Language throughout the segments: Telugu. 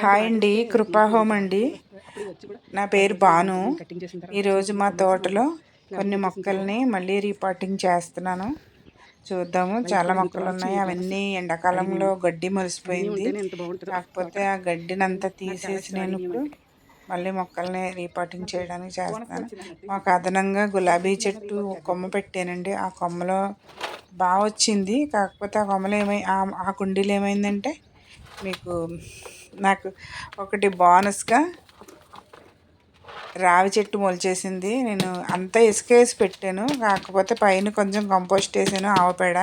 హాయ్ అండి కృపా హోమ్ అండి. నా పేరు భాను ఈరోజు మా తోటలో కొన్ని మొక్కల్ని మళ్ళీ రీపాటింగ్ చేస్తున్నాను. చూద్దాము చాలా మొక్కలు ఉన్నాయి అవన్నీ ఎండాకాలంలో గడ్డి మొలిసిపోయింది. కాకపోతే ఆ గడ్డిని అంతా తీసేసి నేను ఇప్పుడు మళ్ళీ మొక్కల్ని రీపాటింగ్ చేయడానికి చేస్తాను మాకు అదనంగా గులాబీ చెట్టు కొమ్మ పెట్టానండి. ఆ కొమ్మలో బాగా వచ్చింది. కాకపోతే ఆ కొమ్మలో ఏమై ఆ కుండీలు ఏమైందంటే మీకు నాకు ఒకటి బోనస్గా రావి చెట్టు మొలిచేసింది. నేను అంతా ఇసుక వేసి పెట్టాను. కాకపోతే పైన కొంచెం కంపోస్ట్ వేసాను ఆవపేడ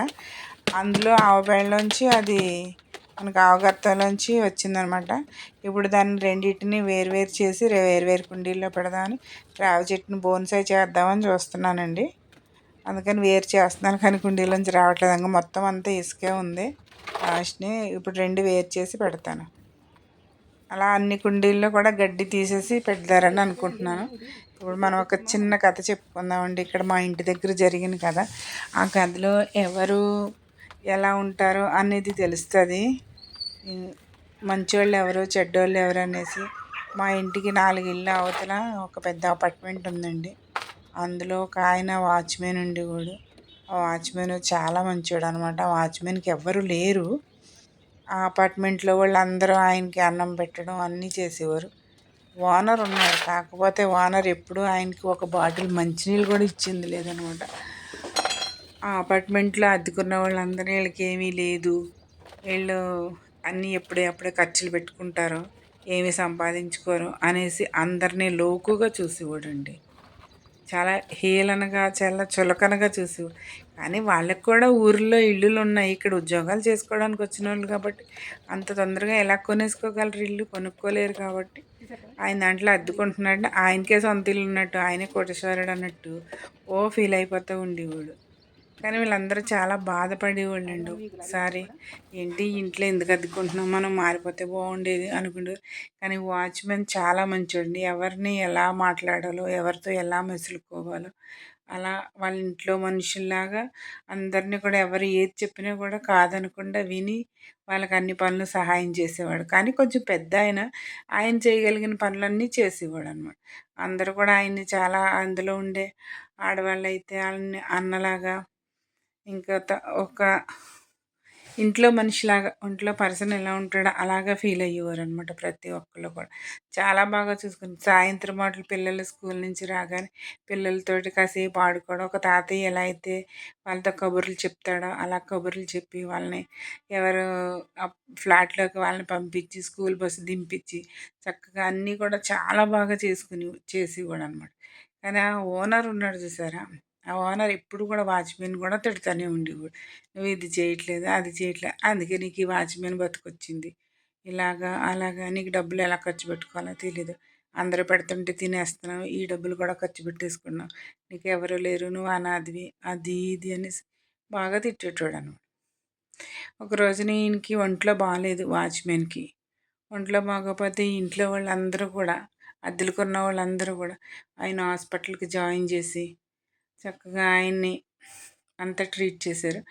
అందులో ఆవపేడలోంచి అది మనకు ఆవగత్తలోంచి వచ్చిందనమాట. ఇప్పుడు దాన్ని రెండింటిని వేరు చేసి వేరు వేరు కుండీల్లో పెడదామని రావి చెట్టుని బోన్సై చేద్దామని చూస్తున్నానండి. అందుకని వేరు చేస్తున్నాను కానీ కుండీలోంచి రావట్లేదు. మొత్తం అంతా ఇసుకే ఉంది. లాస్ట్ని ఇప్పుడు రెండు వేరు చేసి పెడతాను. అలా అన్ని కుండీల్లో కూడా గడ్డి తీసేసి పెడతారని అనుకుంటున్నాను. ఇప్పుడు మనం ఒక చిన్న కథ చెప్పుకుందామండి. ఇక్కడ మా ఇంటి దగ్గర జరిగిన కథ. ఆ కథలో ఎవరు ఎలా ఉంటారు అనేది తెలుస్తుంది. మంచోళ్ళు ఎవరు చెడ్డోళ్ళు ఎవరు అనేసి మా ఇంటికి నాలుగు ఇళ్ళు అవతల ఒక పెద్ద అపార్ట్మెంట్ ఉందండి. అందులో ఒక ఆయన వాచ్మెన్ ఉండి కూడా ఆ వాచ్మెన్ చాలా మంచోడు అనమాట. వాచ్మెన్కి ఎవ్వరు లేరు. ఆ అపార్ట్మెంట్లో వాళ్ళందరూ ఆయనకి అన్నం పెట్టడం అన్నీ చేసేవారు. ఓనర్ ఉన్నారు. కాకపోతే ఓనర్ ఎప్పుడు ఆయనకి ఒక బాటిల్ మంచినీళ్ళు కూడా ఇచ్చింది లేదనమాట. ఆ అపార్ట్మెంట్లో అద్దెకున్న వాళ్ళందరూ వీళ్ళకి ఏమీ లేదు. వీళ్ళు అన్నీ ఎప్పుడే అప్పుడే ఖర్చులు పెట్టుకుంటారు. ఏమి సంపాదించుకోరు అనేసి అందరినీ లోకుగా చూసేవాడండి. చాలా హీలనగా చాలా చులకనగా చూసి. కానీ వాళ్ళకి కూడా ఊర్లో ఇల్లులు ఉన్నాయి ఇక్కడ ఉద్యోగాలు చేసుకోవడానికి వచ్చిన వాళ్ళు కాబట్టి అంత తొందరగా ఎలా కొనేసుకోగలరు ఇల్లు? కొనుక్కోలేరు కాబట్టి ఆయన దాంట్లో అద్దుకుంటున్నాడు. ఆయనకే సొంత ఇల్లు ఉన్నట్టు ఆయనే కోటేశ్వరుడు అన్నట్టు ఓ ఫీల్ అయిపోతూ ఉండేవాడు. కానీ వీళ్ళందరూ చాలా బాధపడేవాళ్ళండి ఒకసారి ఏంటి ఇంట్లో ఎందుకు అద్దుకుంటున్నాం మనం మారిపోతే బాగుండేది అనుకుంటు కానీ వాచ్మెన్ చాలా మంచోండి. ఎవరిని ఎలా మాట్లాడాలో ఎవరితో ఎలా మెసులుకోవాలో అలా వాళ్ళ ఇంట్లో మనుషుల్లాగా అందరినీ కూడా ఎవరు ఏది చెప్పినా కూడా కాదనకుండా విని వాళ్ళకి అన్ని పనులు సహాయం చేసేవాడు. కానీ కొంచెం పెద్ద ఆయన ఆయన చేయగలిగిన పనులన్నీ చేసేవాడు అనమాట అందరూ కూడా ఆయన్ని చాలా అందులో ఉండే ఆడవాళ్ళు అయితే వాళ్ళని అన్నలాగా ఇంకా ఒక ఇంట్లో మనిషిలాగా ఒంట్లో పర్సన్ ఎలా ఉంటాడో అలాగా ఫీల్ అయ్యేవారు అనమాట ప్రతి ఒక్కళ్ళు కూడా. చాలా బాగా చూసుకుని సాయంత్రం మాటలు పిల్లలు స్కూల్ నుంచి రాగానే పిల్లలతోటి కాసేపు ఆడుకోవడం ఒక తాతయ్య ఎలా అయితే వాళ్ళతో కబుర్లు చెప్తాడో అలా కబుర్లు చెప్పి వాళ్ళని ఎవరు ఫ్లాట్లోకి వాళ్ళని పంపించి స్కూల్ బస్సు దింపించి చక్కగా అన్నీ కూడా చాలా బాగా చేసుకుని చేసేవాడు అనమాట కానీ ఆ ఓనర్ ఉన్నాడు చూసారా? ఓనర్ ఎప్పుడు కూడా వాచ్మెన్ కూడా తిడతానే ఉండేవాడు. నువ్వు ఇది చేయట్లేదు? అది చేయట్లేదు అందుకే నీకు ఈ వాచ్మెన్ బతుకొచ్చింది. ఇలాగా అలాగా నీకు డబ్బులు ఎలా ఖర్చు పెట్టుకోవాలో తెలియదు అందరూ పెడుతుంటే తినేస్తున్నావు ఈ డబ్బులు కూడా ఖర్చు పెట్టేసుకున్నావు. నీకు ఎవరు లేరు నువ్వు అనాదివి అది ఇది అనేసి బాగా తిట్టేటోడు అనమాట ఒకరోజు ఈయనకి ఒంట్లో బాగాలేదు వాచ్మెన్కి. ఒంట్లో బాగోకపోతే ఇంట్లో వాళ్ళందరూ కూడా అద్దెలుకున్న వాళ్ళందరూ కూడా ఆయన హాస్పిటల్కి జాయిన్ చేసి చక్కగా ఆయన్ని అంతా ట్రీట్ చేశారు.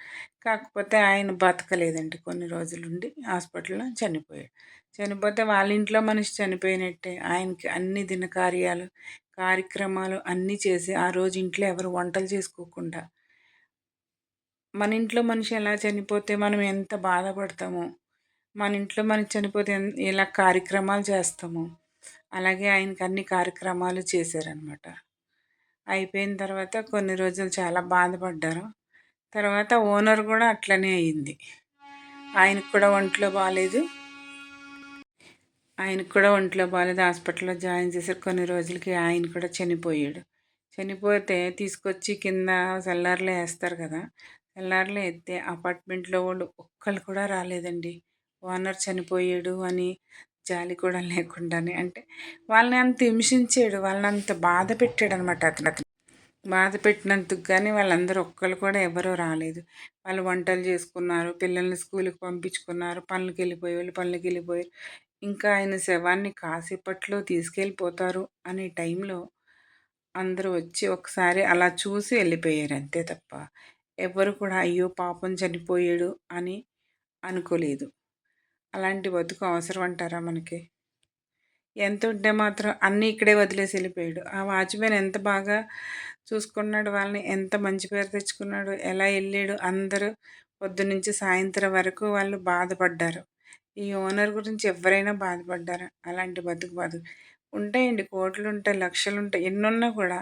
కాకపోతే ఆయన బతకలేదండి కొన్ని రోజులుండి హాస్పిటల్లో చనిపోయాడు. చనిపోతే వాళ్ళ ఇంట్లో మనిషి చనిపోయినట్టే. ఆయనకి అన్ని దినకార్యాలు కార్యక్రమాలు అన్నీ చేసి ఆ రోజు ఇంట్లో ఎవరు వంటలు చేసుకోకుండా మన ఇంట్లో మనిషి ఎలా చనిపోతే మనం ఎంత బాధపడతామో మన ఇంట్లో మనిషి చనిపోతే ఎలా కార్యక్రమాలు చేస్తామో అలాగే ఆయనకి అన్ని కార్యక్రమాలు చేశారనమాట అయిపోయిన తర్వాత కొన్ని రోజులు చాలా బాధపడ్డారు. తర్వాత ఓనర్ కూడా అట్లనే అయింది. ఆయనకు కూడా ఒంట్లో బాగాలేదు ఆయనకు కూడా ఒంట్లో బాగాలేదు హాస్పిటల్లో జాయిన్ చేశారు. కొన్ని రోజులకి ఆయన కూడా చనిపోయాడు. చనిపోతే తీసుకొచ్చి కింద సెల్లార్లో వేస్తారు కదా. సెల్లార్లో ఎత్తే అపార్ట్మెంట్లో వాళ్ళు ఒక్కళ్ళు కూడా రాలేదండి. ఓనర్ చనిపోయాడు అని జాలి కూడా లేకుండానే. అంటే వాళ్ళని అంత హింసించాడు వాళ్ళని అంత బాధ పెట్టాడు అనమాట అతను. అతను బాధ పెట్టినందుకు కానీ వాళ్ళందరూ ఒక్కరు కూడా ఎవరూ రాలేదు. వాళ్ళు వంటలు చేసుకున్నారు పిల్లల్ని స్కూల్కి పంపించుకున్నారు పనులకి వెళ్ళిపోయి వాళ్ళు పనులకి వెళ్ళిపోయారు ఇంకా ఆయన శవాన్ని కాసేపట్లో తీసుకెళ్ళిపోతారు అనే టైంలో అందరూ వచ్చి ఒకసారి అలా చూసి వెళ్ళిపోయారు అంతే తప్ప. ఎవరు కూడా అయ్యో పాపం చనిపోయాడు అని అనుకోలేదు. అలాంటి బతుకు అవసరం అంటారా మనకి? ఎంత ఉంటే మాత్రం అన్నీ ఇక్కడే వదిలేసి వెళ్ళిపోయాడు. ఆ వాచ్మెన్ ఎంత బాగా చూసుకున్నాడు వాళ్ళని ఎంత మంచి పేరు తెచ్చుకున్నాడు ఎలా వెళ్ళాడు అందరూ పొద్దునుంచి సాయంత్రం వరకు వాళ్ళు బాధపడ్డారు. ఈ ఓనర్ గురించి ఎవరైనా బాధపడ్డారా? అలాంటి బతుకు బతుకు ఉంటాయండి కోట్లు ఉంటాయి లక్షలు ఉంటాయి ఎన్నున్నా కూడా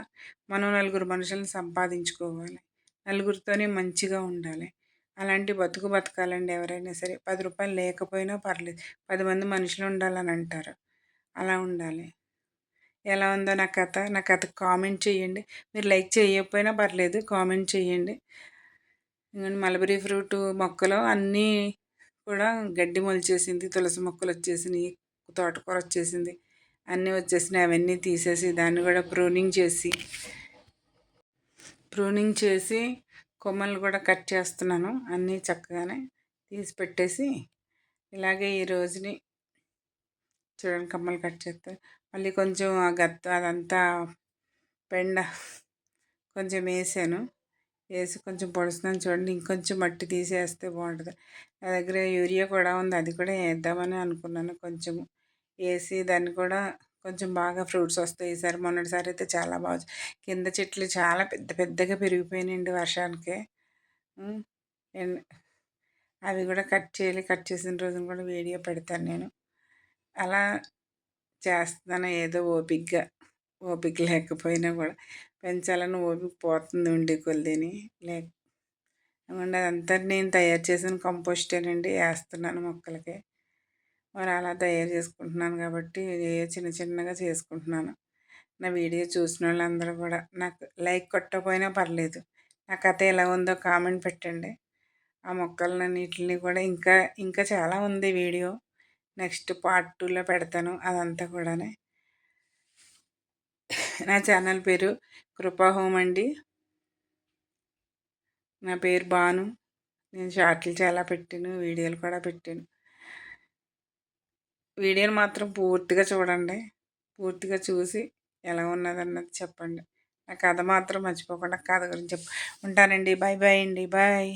మనం నలుగురు మనుషులను సంపాదించుకోవాలి. నలుగురితోనే మంచిగా ఉండాలి. అలాంటి బతుకు బతకాలండి ఎవరైనా సరే. పది రూపాయలు లేకపోయినా పర్లేదు. పది మంది మనుషులు ఉండాలని అంటారు. అలా ఉండాలి. ఎలా ఉందో నా కథ. నా కథ కామెంట్ చేయండి. మీరు లైక్ చేయకపోయినా పర్లేదు కామెంట్ చేయండి. మలబరీ ఫ్రూట్ మొక్కలు అన్నీ కూడా గడ్డి మొలిచేసింది తులసి మొక్కలు వచ్చేసినాయి తోటకూర వచ్చేసింది అన్నీ వచ్చేసినాయి అవన్నీ తీసేసి దాన్ని కూడా ప్రూనింగ్ చేసి ప్రూనింగ్ చేసి కొమ్మలు కూడా కట్ చేస్తున్నాను అన్నీ చక్కగానే తీసి పెట్టేసి ఇలాగే ఈ రోజుని చూడండి కమ్మలు కట్ చేస్తే మళ్ళీ కొంచెం ఆ గత్త అదంతా పెండ కొంచెం వేసాను వేసి కొంచెం పొడుస్తున్నాను చూడండి ఇంకొంచెం మట్టి తీసేస్తే బాగుంటుంది. నా దగ్గర యూరియా కూడా ఉంది అది కూడా వేద్దామని అనుకున్నాను కొంచెం వేసి దాన్ని కూడా కొంచెం బాగా ఫ్రూట్స్ వస్తాయి. ఈసారి మొన్నటిసారి అయితే చాలా బాగా కింద చెట్లు చాలా పెద్ద పెద్దగా పెరిగిపోయినాయండి వర్షానికి. అవి కూడా కట్ చేయాలి. కట్ చేసిన రోజున కూడా వీడియో పెడతాను నేను. అలా చేస్తున్నాను ఏదో ఓపిగ్గా. ఓపిక లేకపోయినా కూడా. పెంచాలని ఓపిక పోతుంది ఉండే కొద్దిని లేక అదంతా నేను తయారు చేసిన కంపోస్టేనండి. వేస్తున్నాను మొక్కలకి. మరి అలా తయారు చేసుకుంటున్నాను కాబట్టి చిన్న చిన్నగా చేసుకుంటున్నాను. నా వీడియో చూసిన వాళ్ళందరూ కూడా నాకు లైక్ కొట్టకపోయినా పర్లేదు. నా కథ ఎలా ఉందో కామెంట్ పెట్టండి. ఆ మొక్కలన్నిటిని కూడా ఇంకా ఇంకా చాలా ఉంది వీడియో. నెక్స్ట్ పార్ట్ టూలో పెడతాను అదంతా కూడా నా ఛానల్ పేరు కృపా హోమ్ అండి. నా పేరు బాను నేను షార్ట్లు చాలా పెట్టాను వీడియోలు కూడా పెట్టాను. వీడియోని మాత్రం పూర్తిగా చూడండి. పూర్తిగా చూసి ఎలా ఉన్నదన్నది చెప్పండి. నా కథ మాత్రం మర్చిపోకుండా కథ గురించి చెప్ప ఉంటానండి. బాయ్ బాయ్ అండి. బాయ్.